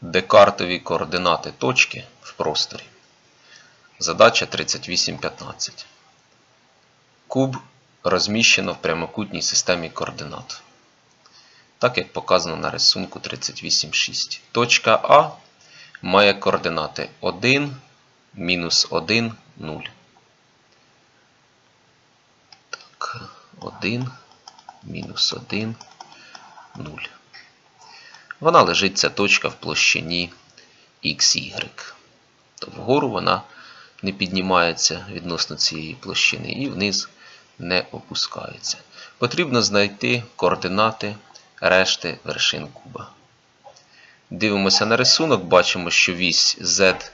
Декартові координати точки в просторі. Задача 3815. Куб розміщено в прямокутній системі координат. Так як показано на рисунку 38.6. Точка А має координати 1, мінус 1, 0. Так, 1, мінус 1, 0. Вона лежить ця точка в площині xy. То вгору вона не піднімається відносно цієї площини і вниз не опускається. Потрібно знайти координати решти вершин куба. Дивимося на рисунок, бачимо, що вісь Z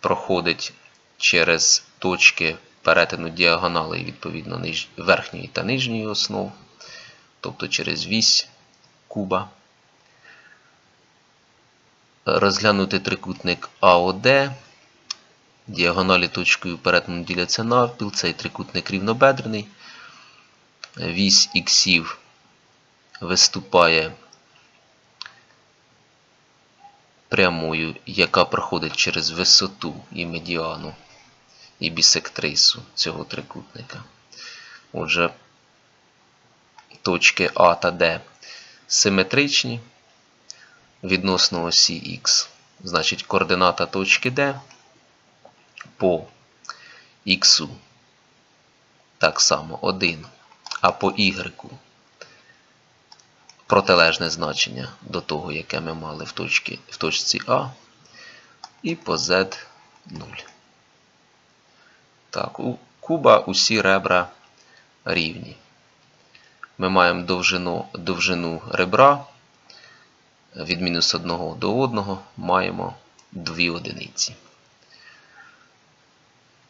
проходить через точки перетину діагоналей відповідно верхньої та нижньої основ, тобто через вісь куба розглянути трикутник АОД. Діагоналі точкою перетину діляться навпіл. Цей трикутник рівнобедрений. Вісь іксів виступає прямою, яка проходить через висоту і медіану і бісектрису цього трикутника. Отже, точки А та Д симетричні відносно осі Х. Значить, координата точки D по Х так само 1, а по Y протилежне значення до того, яке ми мали в, точці, в точці А, і по Z 0. Так, у куба усі ребра рівні. Ми маємо довжину, довжину ребра від мінус 1 до 1 маємо 2 одиниці.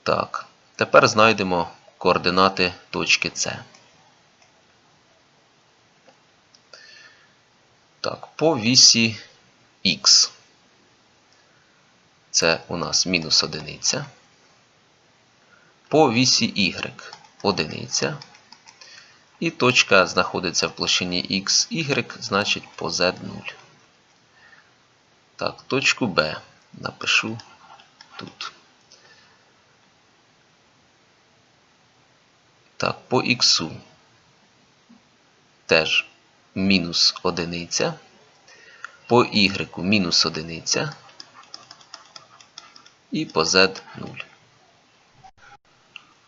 Так, тепер знайдемо координати точки С. Так, по вісі Х. Це у нас мінус одиниця. По вісі Y одиниця. І точка знаходиться в площині XY, значить по Z 0. Так, точку Б напишу тут. Так, по Х теж мінус одиниця. По Y мінус одиниця. І по Z 0.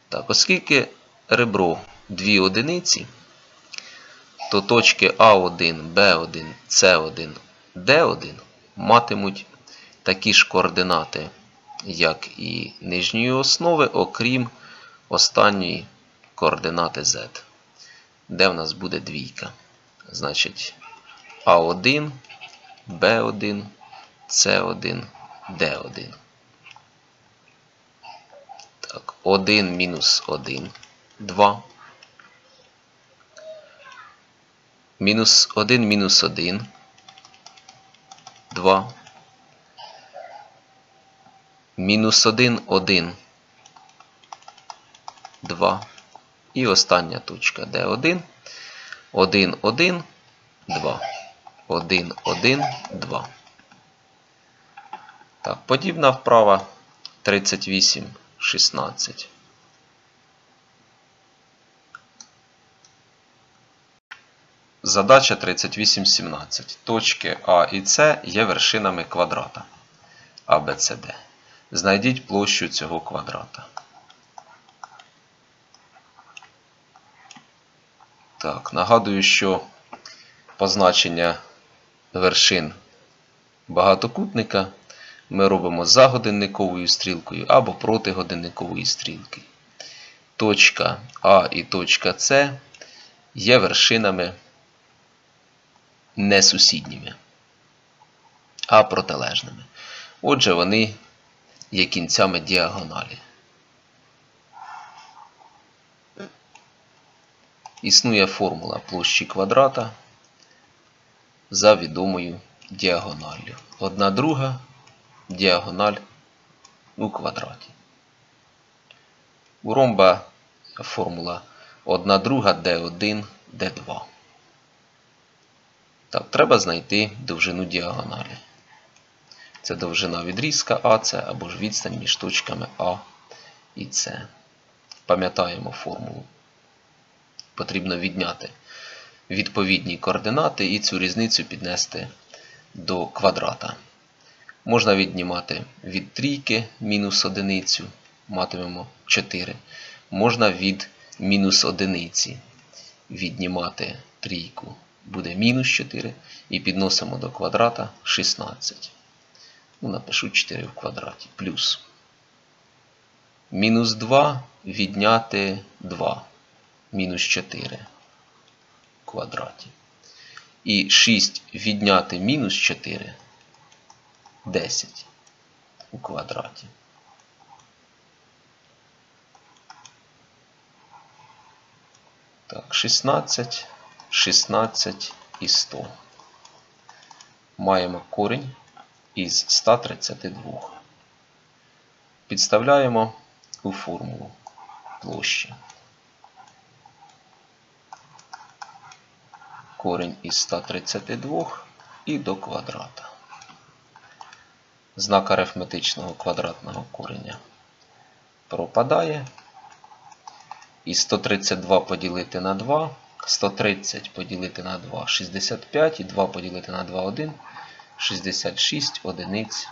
Так, оскільки ребро 2 одиниці, то точки А1, Б1, С1, Д1 матимуть такі ж координати, як і нижньої основи, окрім останньої координати Z, де в нас буде двійка. Значить, А1, Б1, С1, Д1. Так, 1 мінус 1, 2. Мінус 1 мінус 1, 2. Мінус 1, 1, 2. І остання точка D1. 1, 1, 2. 1, 1, 2. Так, подібна вправа 38, 16. Задача 3817. Точки А і С є вершинами квадрата ABCD. Знайдіть площу цього квадрата. Так, нагадую, що позначення вершин багатокутника ми робимо за годинниковою стрілкою або проти годинникової стрілки. Точка А і точка С є вершинами не сусідніми, а протилежними. Отже, вони є кінцями діагоналі. Існує формула площі квадрата за відомою діагоналлю. Одна друга діагональ у квадраті. У ромба формула 1 друга d1, d2. Так, треба знайти довжину діагоналі. Це довжина відрізка АС або ж відстань між точками А і С. Пам'ятаємо формулу. Потрібно відняти відповідні координати і цю різницю піднести до квадрата. Можна віднімати від трійки мінус одиницю, матимемо 4. Можна від мінус одиниці віднімати трійку. Буде мінус 4 і підносимо до квадрата 16. Ну, напишу 4 в квадраті. Плюс. Мінус 2 відняти 2. Мінус 4 в квадраті. І 6 відняти мінус 4 10 у квадраті. Так, 16, 16 і 100. Маємо корінь із 132. Підставляємо у формулу площі. Корінь із 132 і до квадрата. Знак арифметичного квадратного кореня пропадає. І 132 поділити на 2, 130 поділити на 2, 65 і 2 поділити на 2, 1, 66 одиниць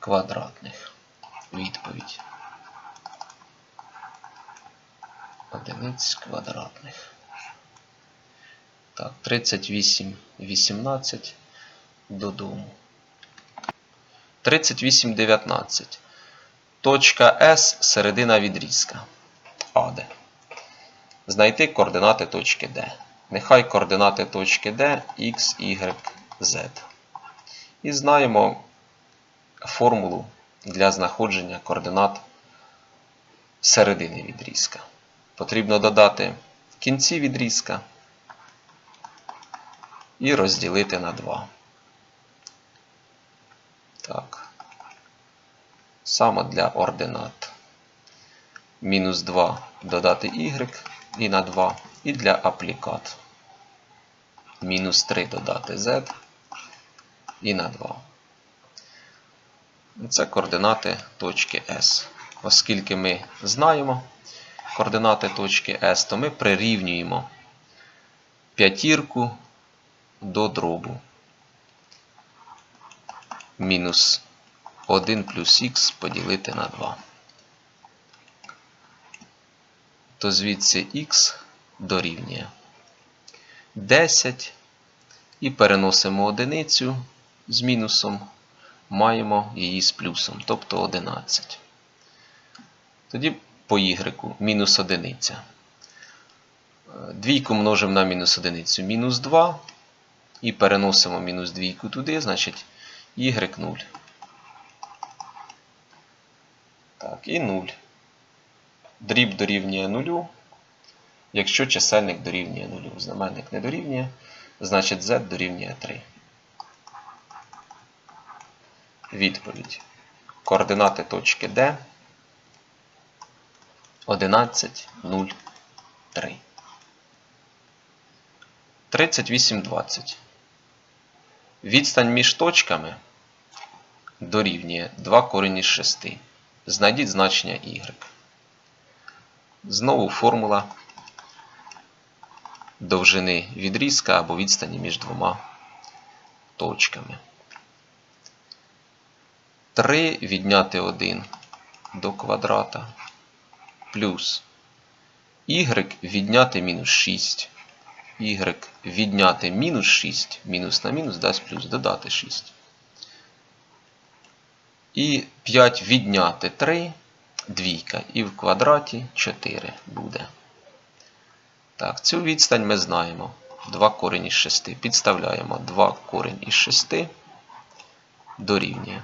квадратних. Відповідь. Одиниць квадратних. Так, 38, 18 додому. 38, 19. Точка S середина відрізка. Знайти координати точки D. Нехай координати точки D X, Y, Z. І знаємо формулу для знаходження координат середини відрізка. Потрібно додати кінці відрізка і розділити на 2. Так. Саме для ординат. Мінус 2 додати y і на 2. І для аплікат. Мінус 3 додати z і на 2. Це координати точки S. Оскільки ми знаємо координати точки S, то ми прирівнюємо п'ятірку до дробу. Мінус 1 плюс х поділити на 2. То звідси х дорівнює 10 і переносимо одиницю з мінусом, маємо її з плюсом, тобто 11. Тоді по y мінус одиниця. Двійку множимо на мінус одиницю мінус 2. І переносимо мінус двійку туди, значить y 0. Так, і 0. Дріб дорівнює 0, якщо чисельник дорівнює 0. Знаменник не дорівнює, значить z дорівнює 3. Відповідь. Координати точки D 11, 0, 3. 38, 20. Відстань між точками дорівнює 2 корінь із 6. Знайдіть значення y. Знову формула довжини відрізка або відстані між двома точками. 3 відняти 1 до квадрата плюс y відняти мінус 6. y відняти мінус 6, мінус на мінус дасть плюс додати 6. І 5 відняти 3, двійка, і в квадраті 4 буде. Так, цю відстань ми знаємо. 2 корінь із 6. Підставляємо 2 корінь із 6 дорівнює.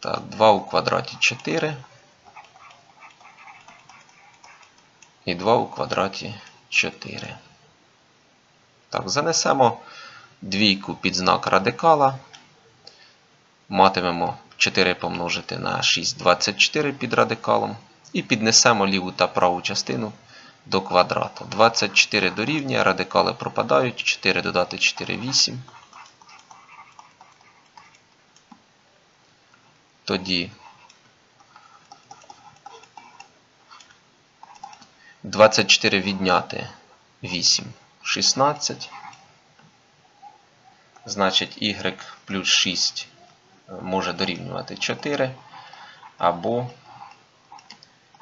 Так, 2 у квадраті 4. І 2 у квадраті 4. Так, занесемо двійку під знак радикала. Матимемо 4 помножити на 6, 24 під радикалом. І піднесемо ліву та праву частину до квадрату. 24 дорівнює, радикали пропадають, 4 додати 4, 8. Тоді 24 відняти 8, 16. Значить, y плюс 6 може дорівнювати 4, або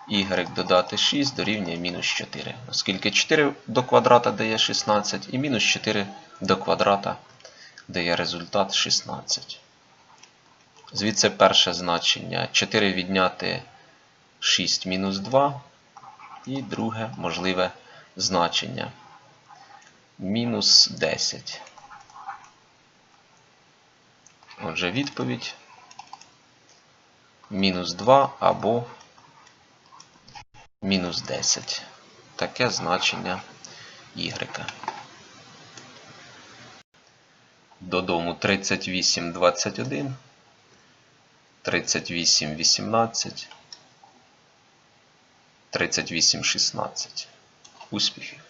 y додати 6 дорівнює мінус 4. Оскільки 4 до квадрата дає 16, і мінус 4 до квадрата дає результат 16. Звідси перше значення 4 відняти 6 мінус 2. І друге можливе значення мінус 10. Отже, відповідь мінус 2 або мінус 10. Таке значення y. Додому 38, 21, 38, 18, 38, 16. Успіхів!